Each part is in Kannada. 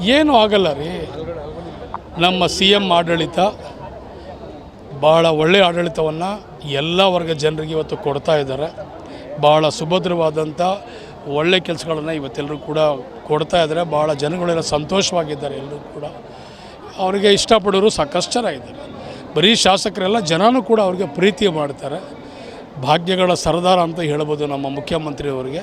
ಏನೂ ಆಗಲ್ಲ ರೀ. ನಮ್ಮ ಸಿ ಎಂ ಆಡಳಿತ ಭಾಳ ಒಳ್ಳೆಯ ಆಡಳಿತವನ್ನು ಎಲ್ಲ ವರ್ಗ ಜನರಿಗೆ ಇವತ್ತು ಕೊಡ್ತಾ ಇದ್ದಾರೆ. ಭಾಳ ಸುಭದ್ರವಾದಂಥ ಒಳ್ಳೆ ಕೆಲಸಗಳನ್ನು ಇವತ್ತೆಲ್ಲರೂ ಕೂಡ ಕೊಡ್ತಾ ಇದ್ದಾರೆ. ಭಾಳ ಜನಗಳೆಲ್ಲ ಸಂತೋಷವಾಗಿದ್ದಾರೆ ಎಲ್ಲರೂ ಕೂಡ. ಅವರಿಗೆ ಇಷ್ಟಪಡೋರು ಸಾಕಷ್ಟು ಇದ್ದಾರೆ. ಬರೀ ಶಾಸಕರೆಲ್ಲ ಜನನೂ ಕೂಡ ಅವ್ರಿಗೆ ಪ್ರೀತಿ ಮಾಡ್ತಾರೆ. ಭಾಗ್ಯಗಳ ಸರದಾರ ಅಂತ ಹೇಳ್ಬೋದು ನಮ್ಮ ಮುಖ್ಯಮಂತ್ರಿಯವರಿಗೆ.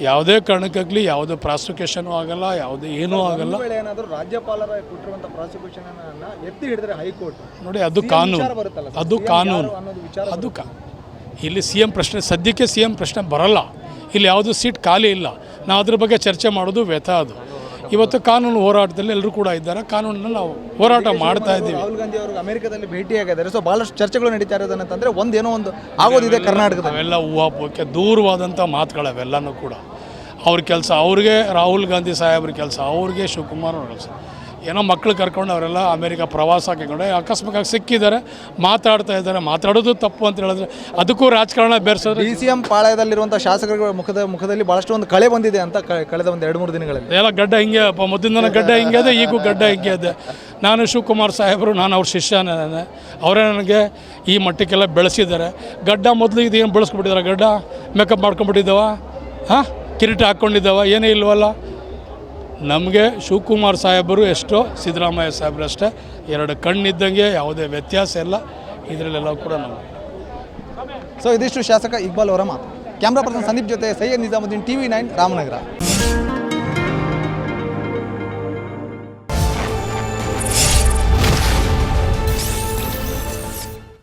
ಯಾವುದೇ ಕಾರಣಕ್ಕಾಗಲಿ ಯಾವುದೇ ಪ್ರಾಸಿಕ್ಯೂಷನು ಆಗಲ್ಲ ಯಾವುದೇ ಏನೂ ಆಗಲ್ಲ. ಏನಾದರೂ ರಾಜ್ಯಪಾಲರ ಕೊಟ್ಟಿರುವಂಥ ಪ್ರಾಸಿಕ್ಯೂಷನ್ ಎತ್ತಿ ಹಿಡಿದ್ರೆ ಹೈಕೋರ್ಟ್. ನೋಡಿ ಅದು ಕಾನೂನು. ಅದು ಕಾನೂನು. ಅದು ಕಾ ಇಲ್ಲಿ ಸಿ ಎಂ ಪ್ರಶ್ನೆ ಸದ್ಯಕ್ಕೆ ಸಿ ಎಂ ಪ್ರಶ್ನೆ ಬರಲ್ಲ. ಇಲ್ಲಿ ಯಾವುದು ಸೀಟ್ ಖಾಲಿ ಇಲ್ಲ. ನಾವು ಅದ್ರ ಬಗ್ಗೆ ಚರ್ಚೆ ಮಾಡೋದು ವ್ಯಥ ಅದು. ಇವತ್ತು ಕಾನೂನು ಹೋರಾಟದಲ್ಲಿ ಎಲ್ಲರೂ ಕೂಡ ಇದ್ದಾರೆ. ಕಾನೂನನ್ನು ನಾವು ಹೋರಾಟ ಮಾಡ್ತಾ ಇದ್ದೀವಿ. ರಾಹುಲ್ ಗಾಂಧಿ ಅವರು ಅಮೆರಿಕದಲ್ಲಿ ಭೇಟಿಯಾಗಿದ್ದಾರೆ. ಸೊ ಬಹಳಷ್ಟು ಚರ್ಚೆಗಳು ನಡೀತಾ ಇರೋದಂತಂದ್ರೆ ಒಂದೇನೋ ಒಂದು ಆಗೋದಿದೆ ಕರ್ನಾಟಕದಲ್ಲಿ. ಅವೆಲ್ಲ ಊಹಾಪೋಕೆ ದೂರವಾದಂಥ ಮಾತುಗಳವೆಲ್ಲನೂ ಕೂಡ. ಅವ್ರ ಕೆಲಸ ಅವ್ರಿಗೆ ರಾಹುಲ್ ಗಾಂಧಿ ಸಾಹೇಬ್ರ ಕೆಲಸ ಅವ್ರಿಗೆ ಶಿವಕುಮಾರ್ ಅವ್ರ ಕೆಲಸ. ಏನೋ ಮಕ್ಕಳು ಕರ್ಕೊಂಡು ಅವರೆಲ್ಲ ಅಮೇರಿಕ ಪ್ರವಾಸ ಹಾಕಿಕೊಂಡು ಅಕಸ್ಮಾತ್ ಸಿಕ್ಕಿದ್ದಾರೆ ಮಾತಾಡ್ತಾ ಇದ್ದಾರೆ ಮಾತಾಡೋದು ತಪ್ಪು ಅಂತ ಹೇಳಿದ್ರೆ ಅದಕ್ಕೂ ರಾಜಕಾರಣ ಬೇರ್ಸೋದು ಡಿ ಸಿ ಎಂ ಪಾಳ್ಯದಲ್ಲಿರುವಂಥ ಶಾಸಕರ ಮುಖದ ಮುಖದಲ್ಲಿ ಭಾಳಷ್ಟು ಒಂದು ಕಳೆ ಬಂದಿದೆ ಅಂತ ಕ- ಕಳೆದ ಒಂದು ಎರಡು ಮೂರು ದಿನಗಳಲ್ಲಿ. ಎಲ್ಲ ಗಡ್ಡ ಹಿಂಗೆ ಅಪ್ಪ ಮೊದಲಿಂದನ ಗಡ್ಡ ಹಿಂಗೆ ಇದೆ ಈಗೂ ಗಡ್ಡ ಹಿಂಗೆ ಇದೆ. ನಾನು ಶಿವಕುಮಾರ್ ಸಾಹೇಬರು ನಾನು ಅವ್ರ ಶಿಷ್ಯನೇ ಅವರೇ ನನಗೆ ಈ ಮಟ್ಟಕ್ಕೆಲ್ಲ ಬೆಳೆಸಿದ್ದಾರೆ. ಗಡ್ಡ ಮೊದಲು ಇದೇನು ಬೆಳೆಸ್ಕೊಬಿಟ್ಟಿದ್ದಾರೆ? ಗಡ್ಡ ಮೇಕಪ್ ಮಾಡ್ಕೊಂಬಿಟ್ಟಿದ್ದಾವ ಹಾಂ? ಕಿರೀಟ ಹಾಕ್ಕೊಂಡಿದ್ದಾವ? ಏನೇ ಇಲ್ವಲ್ಲ? ನಮಗೆ ಶಿವಕುಮಾರ್ ಸಾಹೇಬರು ಎಷ್ಟೋ, ಸಿದ್ದರಾಮಯ್ಯ ಸಾಹೇಬರು ಅಷ್ಟೇ ಎರಡು ಕಣ್ಣಿದ್ದಂಗೆ ಯಾವುದೇ ವ್ಯತ್ಯಾಸ ಇಲ್ಲ. ಇದರಲ್ಲೆಲ್ಲ ಕೂಡ ನಾವು. ಸೊ ಇದಿಷ್ಟು ಶಾಸಕ ಇಕ್ಬಾಲ್ ಅವರ ಮಾತು. ಕ್ಯಾಮ್ರಾ ಪರ್ಸನ್ ಸಂದೀಪ್ ಜೊತೆ ಸೈಯದ್ ನಿಜಾಮುದ್ದೀನ್, ಟಿವಿ ನೈನ್ ರಾಮನಗರ.